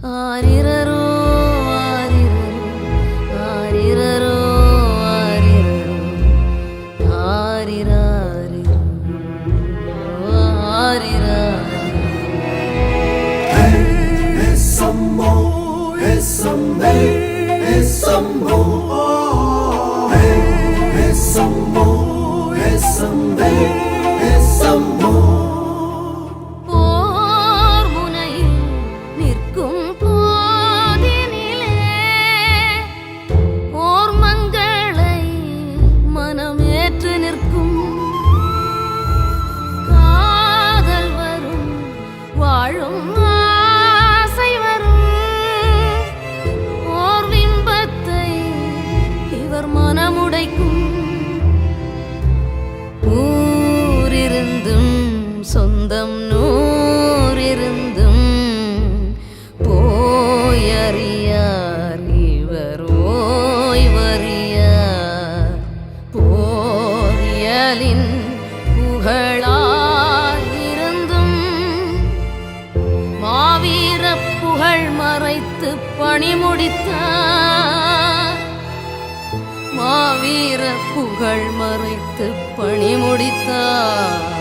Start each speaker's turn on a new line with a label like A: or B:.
A: ആരിറോ ആരിറോ ആരിറോ ആരിറോ ആരിറാരിറോ ആരിറാരിറോ എസ്സമ്മോ എസ്സമ്മേ എസ്സമ്മോ എസ്സമ്മോ എസ്സമ്മേ புகழ் மறைத்து பணி முடித்தார்.